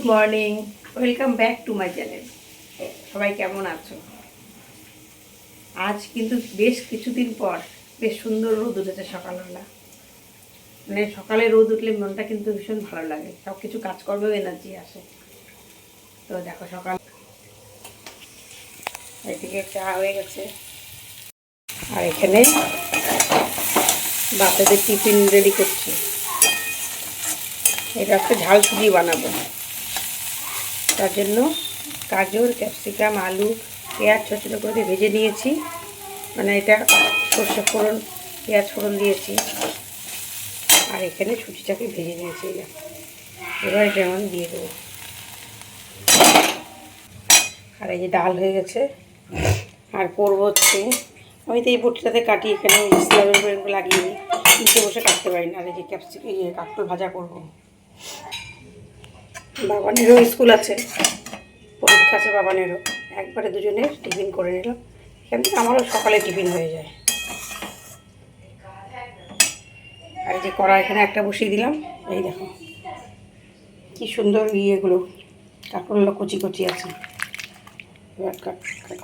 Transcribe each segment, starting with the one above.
Good morning, welcome back to my channel. সবাই কেমন আছো? আজ কিন্তু বেশ কিছুদিন পর, বেশ সুন্দর রোদ উঠেছে সকালবেলা। মানে সকালে রোদ উঠলে মনটা কিন্তু ভীষণ ভালো লাগে সব কিছু কাজ করবেও এনার্জি আসে। তো দেখো সকাল এদিকে চা হয়ে গেছে। আর এখানে বাচ্চাদের টিফিন রেডি করছি। এটা একটা ঝাল সুজি বানাবো। তার জন্য গাজর, ক্যাপসিকাম, আলু, পেঁয়াজ ছোটো ছোটো করে ভেজে নিয়েছি। মানে এটা সর্ষে ফোড়ন, পেঁয়াজ ফোড়ন দিয়েছি। আর এখানে সুজিটাকে ভেজে নিয়েছি। এবার এটা আমি দিয়ে দেবো। আর এই যে ডাল হয়ে গেছে। আর করব হচ্ছে, আমি তো এই বটিটাতে কাটি এখানে লাগিয়ে নিই নিচে বসে কাটতে পারি না। আর এই যে ক্যাপসিক ইয়ে কাকটুল ভাজা করব। বাবানেরও স্কুল আছে। পরীক্ষা আছে বাবানেরও। একবারে দুজনে টিফিন করে নিলাম এখান থেকে আমারও সকালে টিফিন হয়ে যায়। আর যে কড়া এখানে একটা বসিয়ে দিলাম। এই দেখো। কি সুন্দর ইয়েগুলো। কাঁকরোলগুলো কচি কচি আছে। এবার কাক-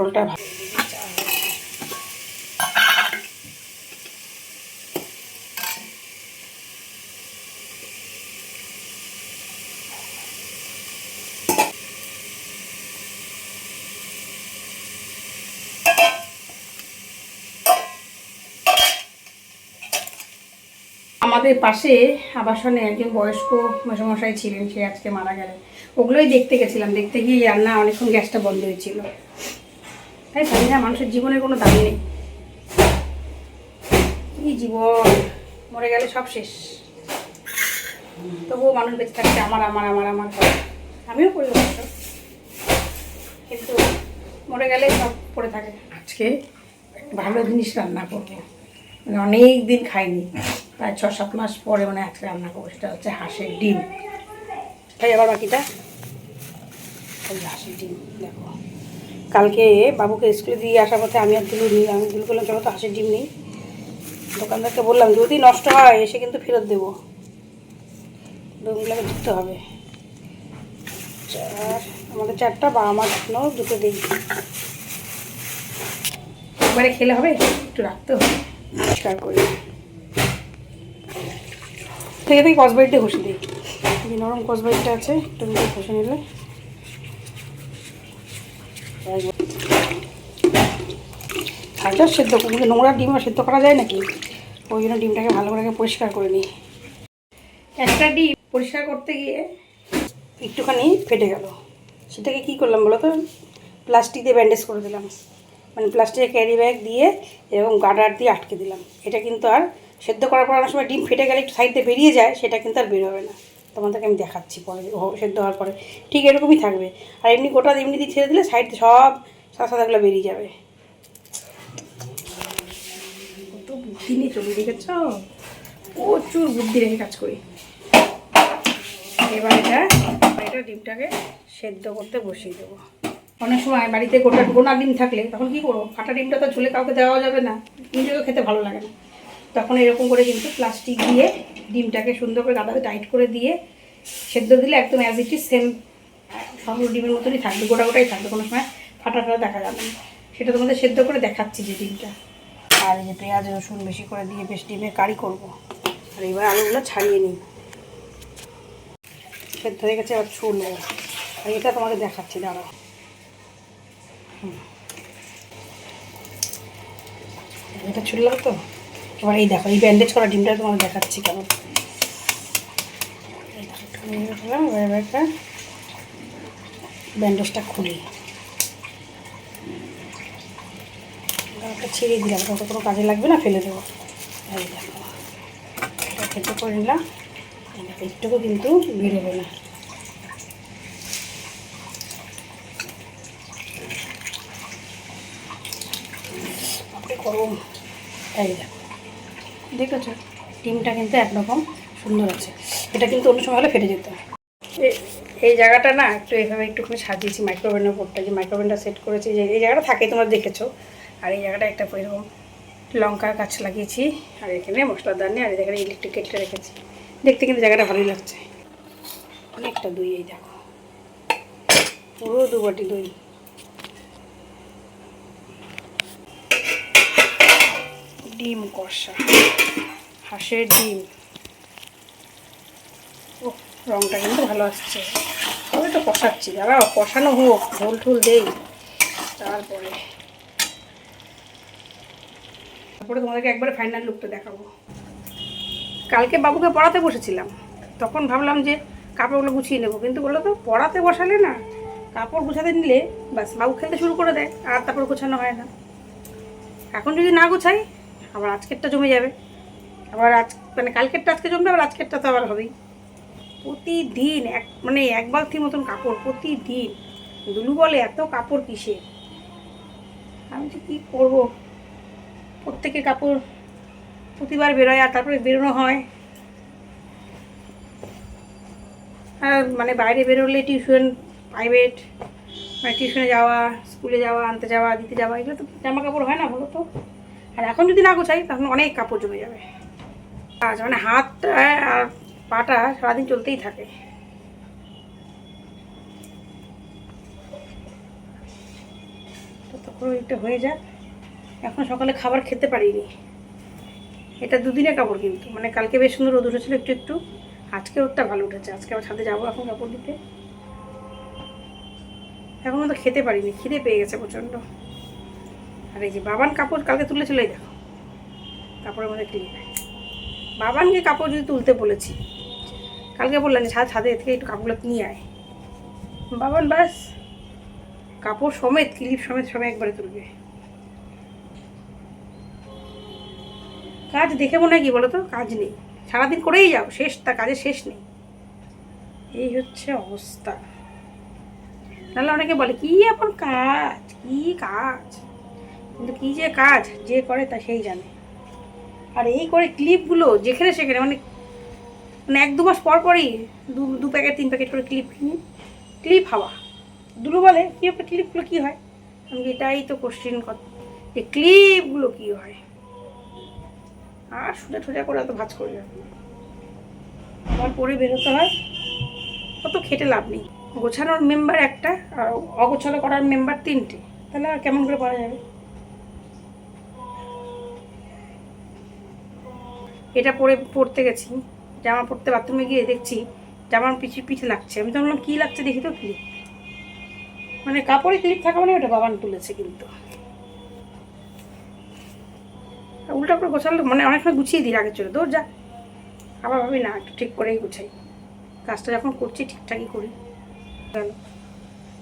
আমাদের পাশে আবাসনে একজন বয়স্ক মেসমশাই ছিলেন, সে আজকে মারা গেলেন। ওগুলোই দেখতে গেছিলাম। দেখতে গিয়ে রান্না অনেকক্ষণ গ্যাসটা বন্ধ হয়েছিল। তাই জানি না, মানুষের জীবনের কোনো দাম নেই। কি জীবন? মরে গেলে সব শেষ। তবুও মানুষ বেঁচে থাকছে আমার আমার আমার আমার। আমিও করি কিন্তু মরে গেলে সব পড়ে থাকে। আজকে ভালো জিনিস রান্না করব। মানে অনেক দিন খাইনি। প্রায় ছ সাত মাস পরে মানে আজকে রান্না করব, সেটা হচ্ছে হাঁসের ডিম। তাই আবার বাকিটা? ওই হাঁসের ডিম, দেখো। কালকে বাবুকে স্কুলে দিয়ে আসার পথে আমি আর দিলু নিই, আমি দিলু করলাম চলো তো হাঁসের ডিম নেই। দোকানদারকে বললাম যদি নষ্ট হয়, এসে কিন্তু ফেরত দেবো। ডিমগুলোকে ধুতে হবে। চার, আমাদের চারটা, বা আমার জন্য দুটো দিই। একবারে খেলে হবে? একটু রাখতে হবে। পরিষ্কার করে। থেকে থেকে কসবাইটটা ঘষে দিই। যে নরম কসবাইটটা আছে, একটু ঘষে নিলে। হালকা সেদ্ধ কিন্তু নোংরা ডিম আর সেদ্ধ করা যায় নাকি? ওই জন্য ডিমটাকে ভালো করে পরিষ্কার করে নিই। একটা ডিম পরিষ্কার করতে গিয়ে একটুখানি ফেটে গেল। সেটাকে কি করলাম বলো তো? প্লাস্টিক দিয়ে ব্যান্ডেজ করে দিলাম। মানে প্লাস্টিকের ক্যারি ব্যাগ দিয়ে এরকম গার্ডার দিয়ে আটকে দিলাম। এটা কিন্তু আর সেদ্ধ করার পর অনেক সময় ডিম ফেটে গেলে একটু সাইড বেরিয়ে যায়, সেটা কিন্তু আর বেরোবে না। তোমাদেরকে আমি দেখাচ্ছি পরে সেদ্ধ হওয়ার পরে। ঠিক এরকমই থাকবে। আর এমনি গোটা এমনি দিয়ে ছেড়ে দিলে সাইড সব সাদা সাদাগুলো বেরিয়ে যাবে। কত বুদ্ধি নিয়ে চলে দেখেছ? প্রচুর বুদ্ধি রেখে কাজ করি। এবার এটা এটা ডিমটাকে সেদ্ধ করতে বসিয়ে দেবো। অনেক সময় বাড়িতে গোটা গোনা ডিম থাকলে তখন কি করব? ফাটা ডিমটা তো ঝুলে কাউকে দেওয়া যাবে না। নিজেও খেতে ভালো লাগে না। তখন এরকম করে কিন্তু প্লাস্টিক দিয়ে ডিমটাকে সুন্দর করে গাদাতে টাইট করে দিয়ে সেদ্ধ দিলে একদম অ্যাজ ইট ইজ সেম সব ডিমের মতনই থাকবে, গোটা গোটাই থাকবে, কোনো সময় ফাটা ফাটা দেখা যাবে না। সেটা তোমাদের সেদ্ধ করে দেখাচ্ছি যে ডিমটা। আর এই যে পেঁয়াজ, রসুন বেশি করে দিয়ে বেশ ডিমের কারি করব। আর এবার আলুগুলো ছাড়িয়ে নিই। সেদ্ধ হয়ে গেছে আর ছুল আর এটা তোমাদের দেখাচ্ছি, দাঁড়াও। এটা ছুললাম তো? এবার এই দেখো, এই ব্যান্ডেজ করা ডিমটা তোমাদের দেখাচ্ছি কেমন। ব্যান্ডেজটা খুলি। একটা ছিঁড়ে দিলাম তত কোনো কাজে লাগবে না, ফেলে দেবো। এই দেখো খেতে করে নিলাম। একটুকু কিন্তু বেরোবে না। গরম। এই দেখো দেখেছ? ডিমটা কিন্তু একরকম সুন্দর আছে। এটা কিন্তু অন্য সময় হলে ফেটে যেত। এই জায়গাটা না একটু এইভাবে একটুখানি সাজিয়েছি মাইক্রোওভেনের উপরটা, যে মাইক্রোওভেনটা সেট করেছি, যে এই জায়গাটা থাকে তোমরা দেখেছ। আর এই জায়গাটা একটা এরকম লঙ্কার গাছ লাগিয়েছি, আর এখানে মশলার দানি আর এখানে ইলেকট্রিক কেটে রেখেছি। দেখতে কিন্তু জায়গাটা ভালোই লাগছে। অনেকটা দুই এই দেখো। পুরো দু দই। ডিম কষা। হাঁসের ডিম। ও রংটা কিন্তু ভালো আসছে। আমি তো কষাচ্ছি দাঁড়াও কষানো হোক, ঝোল ঠোল দেই। তারপরে। তারপরে তোমাদেরকে একবারে ফাইনাল লুকটা দেখাবো। কালকে বাবুকে পড়াতে বসেছিলাম। তখন ভাবলাম যে কাপড়গুলো গুছিয়ে নেব। কিন্তু বলল তো, পড়াতে বসালে না, কাপড় গুছাতে নিলে বাস বাবু খেলতে শুরু করে দেয়, আর তারপর গোছানো হয় না। এখন যদি না গোছাই আবার আজকেরটা জমে যাবে। আবার আজ মানে কালকেরটা আজকে জমবে, আবার আজকেরটা তো আবার হবেই। প্রতিদিন এক মানে এক বালতির মতন কাপড়, প্রতিদিন। দুলু বলে, এত কাপড় কিসে? আমি যে কী করব? প্রত্যেকের কাপড় প্রতিবার বেরোয়, আর তারপরে বেরোনো হয়। আর মানে বাইরে বেরোলে টিউশন, প্রাইভেট মানে টিউশনে যাওয়া, স্কুলে যাওয়া, আনতে যাওয়া, দিতে যাওয়া, এগুলো তো জামা কাপড় হয় না বলো তো? আর এখন যদি না গোছাই, তখন অনেক কাপড় জমে যাবে। আচ্ছা মানে হাতটা আর পাটা সারাদিন চলতেই থাকে। তখন এটা হয়ে যাক। এখন সকালে খাবার খেতে পারিনি। এটা দুদিনের কাপড় কিন্তু। মানে কালকে বেশ সুন্দর রোদ উঠেছিল একটু একটু। আজকে ওরটা ভালো উঠেছে। আজকে আবার ছাদে যাব এখন কাপড় দিতে। এখন তো খেতে পারিনি। খিদে পেয়ে গেছে প্রচণ্ড। আর এই যে বাবান কাপড় কালকে তুলেছিল এই দেখো কাপড়ের মধ্যে ক্লিপ বাবানকে কাপড় যদি তুলতে বলেছি, কালকে বললাম যে ছাদ, ছাদে থেকে একটু কাপড়গুলো নিয়ে আয়। বাবান, বাস। কাপড় সমেত, ক্লিপ সমেত সবাই একবারে তুলবে। কাজ দেখে মনে হয় কি বলো তো কাজ নেই। সারাদিন করেই যাও। শেষ, তা কাজের শেষ নেই। এই হচ্ছে অবস্থা। নাহলে অনেকে বলে, কি এখন কাজ? কি কাজ? কিন্তু কী যে কাজ, যে করে তা সেই জানে। আর এই করে ক্লিপগুলো যেখানে সেখানে মানে মানে এক দু মাস পর পরই দু দু প্যাকেট তিন প্যাকেট করে ক্লিপ কিনি। ক্লিপ হাওয়া। দুটো বলে, কী ক্লিপগুলো কী হয়? আমি এটাই তো কোশ্চেন যে ক্লিপগুলো কী হয়? আর সোজা ঠোজা করে অত ভাজ করি না। আমার পরে বেরোতে হয়। অত খেটে লাভ নেই। গোছানোর মেম্বার একটা আর অগোছালো করার মেম্বার তিনটে। তাহলে আর কেমন করে পড়া যাবে? এটা পরে পড়তে গেছি। জামা পরতে বাথরুমে গিয়ে দেখছি জামার পিছিয়ে পিঠে লাগছে। আমি তো বললাম, কী লাগছে দেখি তো ক্লিপ মানে কাপড়ে ক্লিপ থাকা মানে ওটা বাবান তুলেছে কিন্তু। উল্টা করে গোছালে মানে অনেক সময় গুছিয়ে দিই আগে চলে দৌড় যা। আবার ভাবি, না, একটু ঠিক করেই গুছাই। কাজটা যখন করছি, ঠিকঠাকই করি। গেল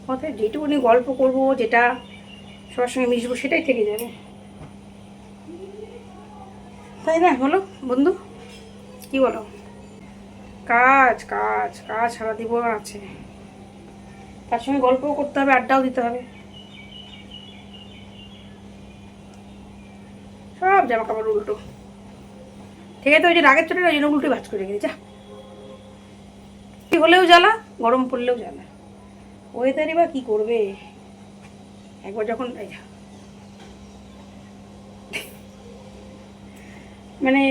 কথায় যেটুকুনি গল্প করব, যেটা সবার সঙ্গে মিশবো, সেটাই থেকে যাবে। তাই না? বলো, বন্ধু, কি বলো? কাজ কাজ কাজ সারা দিব আছে। তার সঙ্গে গল্পও করতে হবে, আড্ডাও দিতে হবে। সব জামা কাপড় উল্টো। ঠিক আছে ওই যে রাগের চোটে ওই জন্য উল্টো ভাজ করে রেখে যা। কি হলেও জ্বালা, গরম পড়লেও জ্বালা। ওয়েদারই বা কী করবে? একবার যখন, এই মানে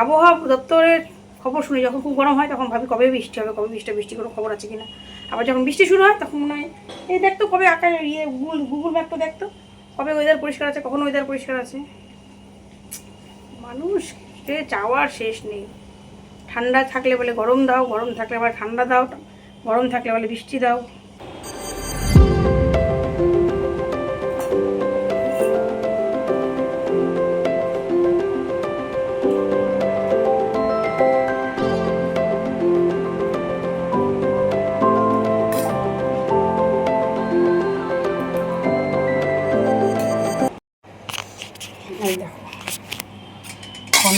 আবহাওয়া দপ্তরের খবর শুনি, যখন খুব গরম হয় তখন ভাবি কবে বৃষ্টি হবে, কবে বৃষ্টি বৃষ্টি কোনো খবর আছে কিনা। আবার যখন বৃষ্টি শুরু হয় তখন মনে হয়, এই দেখতো কবে আকাশ ইয়ে গুগল গুগল ম্যাপটা দেখতো কবে ওয়েদার পরিষ্কার আছে, কখন ওয়েদার পরিষ্কার আছে? মানুষ যে চাওয়ার শেষ নেই। ঠান্ডা থাকলে বলে গরম দাও, গরম থাকলে আবার ঠান্ডা দাও, গরম থাকলে বলে বৃষ্টি দাও।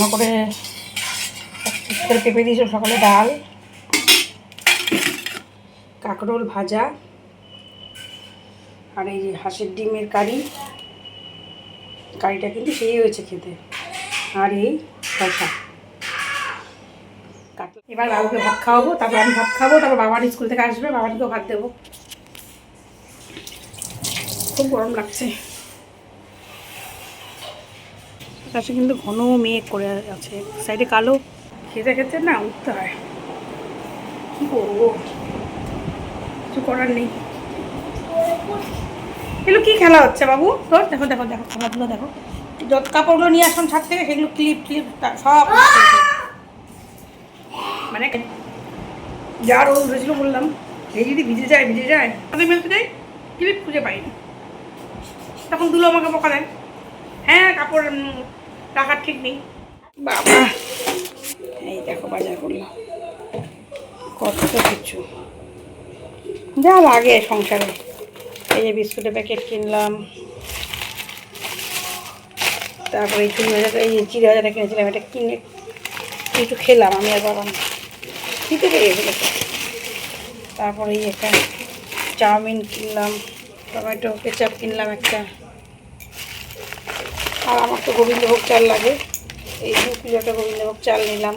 ঘন করে পেঁপে দিয়েছিল সকালে ডাল, কাঁকরোল ভাজা, আর এই হাঁসের ডিমের কারি, কারিটা কিন্তু সেই হয়েছে খেতে। আর এই কাটলা এবার বাবুকে ভাত খাওয়াবো, তারপর আমি ভাত খাব, তারপর বাবার স্কুল থেকে আসবে, বাবাকেও ভাত দেবো। খুব গরম লাগছে। আকাশে কিন্তু ঘন মেঘ করে আছে। সাইডে কালো খেতে খেতে না উঠতে হয়। কী করব? কিছু করার নেই। এগুলো কি খেলা হচ্ছে বাবু? তোর দেখো দেখো দেখো, খেলাধুলো দেখো। যত কাপড়গুলো নিয়ে আসলাম ছাদ থেকে, সেগুলো ক্লিপ ক্লিপ সব মানে যা রোদ উঠেছিল বললাম। এই যদি ভিজে যায় ভিজে যায় তাদের মেলতে যাই ক্লিপ খুঁজে পাইনি। তখন দুলো আমাকে বকা দেয়। হ্যাঁ কাপড় রাখার ঠিক নেই। বাবা। এই দেখো বাজার করলাম। কত কিছু। যা লাগে সংসারে। এই যে বিস্কুটের প্যাকেট কিনলাম। তারপরে এই চুড়ি ভাজাটা এই চিড়ে ভাজাটা কিনেছিলাম, এটা কিনে একটু খেলাম আমি আর বাবা খেতে পেরে গেছিল তারপরে এই একটা চাউমিন কিনলাম। টমেটো, কেচাপ কিনলাম একটা। আর আমার তো গোবিন্দভোগ চাল লাগে। এই দু কিলোটা গোবিন্দভোগ চাল নিলাম।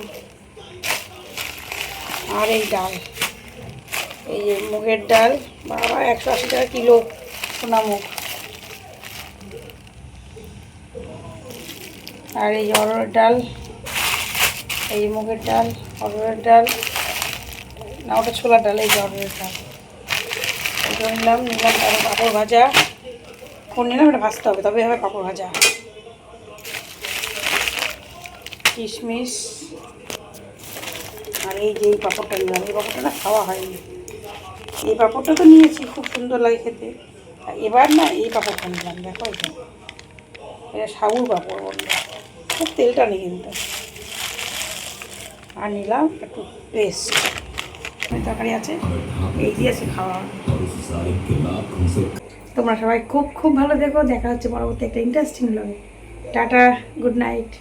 আর এই ডাল। এই যে মুগের ডাল। বাবা, একশো আশি টাকা কিলো সোনা মুগ। আর এই যে অরহরের ডাল। এই মুগের ডাল অরহরের ডাল। না, ওটা ছোলার ডাল, এই যে ডাল। নিলাম নিলাম, তারপর পাঁপড় ভাজা। কোন নিলাম, এটা ভাজতে হবে, তবে হবে পাঁপড় ভাজা। কিশমিশ আর এই যে এই পাঁপড়টা নিলাম, এই পাঁপড়টা খাওয়া হয়নি। এই পাঁপড়টা তো নিয়েছি, খুব সুন্দর লাগে খেতে। এবার না এই পাঁপড়টা নিলাম, দেখো এটা এটা সাবুর পাঁপড় বলল খুব তেলটা নেই কিন্তু। আর নিলাম একটু পেস্ট। তরকারি আছে, এই দিয়ে আছে খাওয়া তোমরা সবাই খুব খুব ভালো দেখো দেখা হচ্ছে পরবর্তী একটা ইন্টারেস্টিং লাগে টাটা গুড নাইট